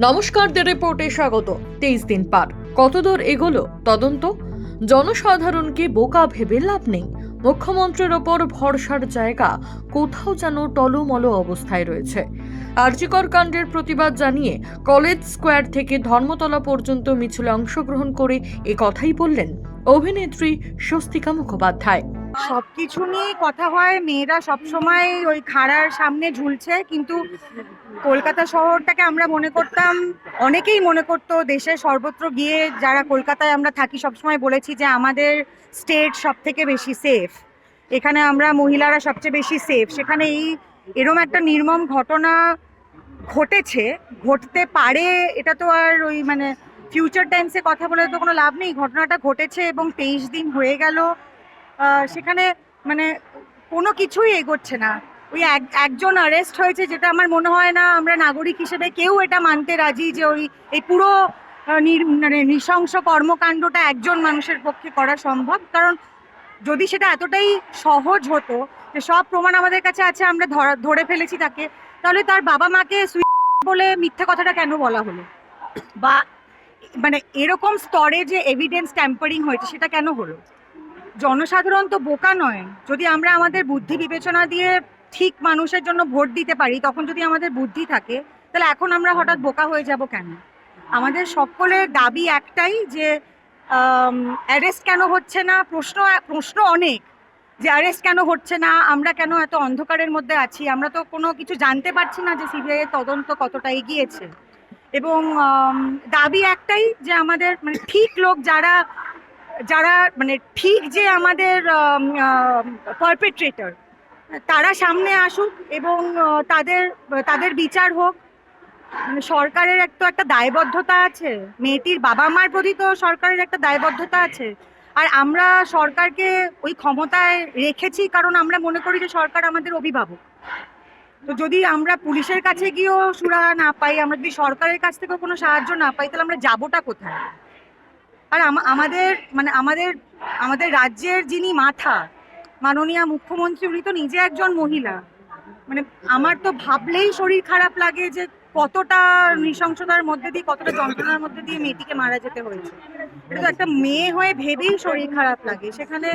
নমস্কার দ্য রিপোর্টে স্বাগত। তেইশ দিন পার। কতদূর এগোলো? তদন্ত? জনসাধারণকে বোকা ভেবে লাভ নেই। মুখ্যমন্ত্রীর ওপর ভরসার জায়গা কোথাও যেন টলমল অবস্থায় রয়েছে। আর্যিকর কাণ্ডের প্রতিবাদ জানিয়ে কলেজ স্কোয়ার থেকে ধর্মতলা পর্যন্ত মিছিলে অংশগ্রহণ করে এ কথাই বললেন অভিনেত্রী স্বস্তিকা মুখোপাধ্যায়। সবকিছু নিয়ে কথা হয়, মেয়েরা সবসময় ওই খাড়ার সামনে ঝুলছে, কিন্তু কলকাতা শহরটাকে আমরা মনে করতাম, অনেকেই মনে করতো দেশের সর্বত্র গিয়ে যারা কলকাতায় আমরা থাকি, সবসময় বলেছি যে আমাদের স্টেট সব থেকে বেশি সেফ। এখানে আমরা মহিলারা সবচেয়ে বেশি সেফ। সেখানে এই এরম একটা নির্মম ঘটনা ঘটেছে, ঘটতে পারে, এটা তো আর ওই মানে ফিউচার টেন্সে কথা বলে তো কোনো লাভ নেই। ঘটনাটা ঘটেছে এবং তেইশ দিন হয়ে গেল সেখানে মানে কোনো কিছুই এগোচ্ছে না। ওই এক, একজন অ্যারেস্ট হয়েছে যেটা আমার মনে হয় না আমরা নাগরিক হিসেবে কেউ এটা মানতে রাজি যে ওই, এই পুরো মানে নৃশংস কর্মকাণ্ডটা একজন মানুষের পক্ষে করা সম্ভব। কারণ যদি সেটা এতটাই সহজ হতো যে সব প্রমাণ আমাদের কাছে আছে, আমরা ধরা- ফেলেছি তাকে, তাহলে তার বাবা মাকে বলে মিথ্যে কথাটা কেন বলা হলো? বা মানে এরকম স্তরে যে এভিডেন্স ট্যাম্পারিং হয়েছে, সেটা কেন হলো? জনসাধারণ তো বোকা নয়। যদি আমরা আমাদের বুদ্ধি বিবেচনা দিয়ে ঠিক মানুষের জন্য ভোট দিতে পারি, তখন যদি আমাদের বুদ্ধি থাকে, তাহলে এখন আমরা হঠাৎ বোকা হয়ে যাব কেন? আমাদের সকলের দাবি একটাই যে অ্যারেস্ট কেন হচ্ছে না? প্রশ্ন প্রশ্ন অনেক যে অ্যারেস্ট কেন হচ্ছে না? আমরা কেন এত অন্ধকারের মধ্যে আছি? আমরা তো কোনো কিছু জানতে পারছি না যে সিবিআই তদন্ত কতটা এগিয়েছে। এবং দাবি একটাই যে আমাদের মানে ঠিক লোক যারা যারা মানে ঠিক যে আমাদের পারপেট্রেটার তারা সামনে আসুক এবং তাদের তাদের বিচার হোক। মানে সরকারের একটা একটা দায়বদ্ধতা আছে, মেয়েটির বাবা মার প্রতি তো সরকারের একটা দায়বদ্ধতা আছে। আর আমরা সরকারকে ওই ক্ষমতায় রেখেছি কারণ আমরা মনে করি যে সরকার আমাদের অভিভাবক। তো যদি আমরা পুলিশের কাছে গিয়েও সুরাহা না পাই, আমরা যদি সরকারের কাছ থেকেও কোনো সাহায্য না পাই, তাহলে আমরা যাবোটা কোথায়? আর আমাদের মানে আমাদের আমাদের রাজ্যের যিনি মাথা মাননীয় মুখ্যমন্ত্রী উনি তো নিজে একজন মহিলা। মানে আমার তো ভাবলেই শরীর খারাপ লাগে যে কতটা নৃশংসতার মধ্যে দিয়ে কতটা যন্ত্রণার মধ্যে দিয়ে মেয়েটিকে মারা যেতে হয়েছে। এটা তো একটা মেয়ে হয়ে ভেবেই শরীর খারাপ লাগে। সেখানে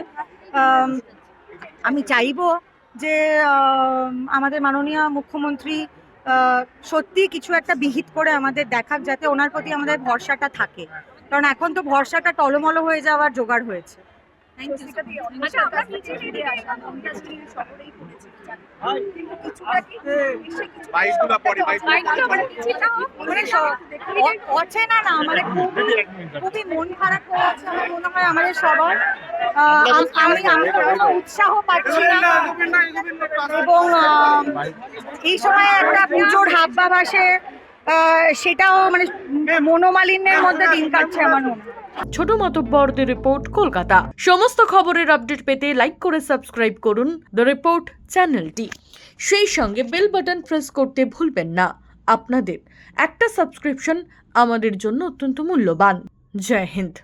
আম, চাইব যে আম, আমাদের মাননীয় মুখ্যমন্ত্রী সত্যি কিছু একটা বিহিত করে আমাদের দেখাক যাতে ওনার প্রতি আমাদের ভরসাটা থাকে। কারণ এখন তো ভরসাটা টলমল হয়ে যাওয়ার জোগাড় হয়েছে। অচেনা না মানে খুবই খুবই মন খারাপ হয়ে আছে আমার মনে হয় আমাদের সবার। আমি আমি কোনো উৎসাহ পাচ্ছি না। এবং এই সময় একটা পুজোর হাব্বা ভাসে আহ, সেটাও মানে মনোমালিন্যের মধ্যে দিন কাটছে আমার মনে ছোট রিপোর্ট কলকাতা। সমস্ত খবরের আপডেট পেতে লাইক করে সাবস্ক্রাইব করুন দ্য রিপোর্ট চ্যানেলটি। সেই সঙ্গে বেল বাটন প্রেস করতে ভুলবেন না। আপনাদের একটা সাবস্ক্রিপশন আমাদের জন্য অত্যন্ত মূল্যবান। জয় হিন্দ।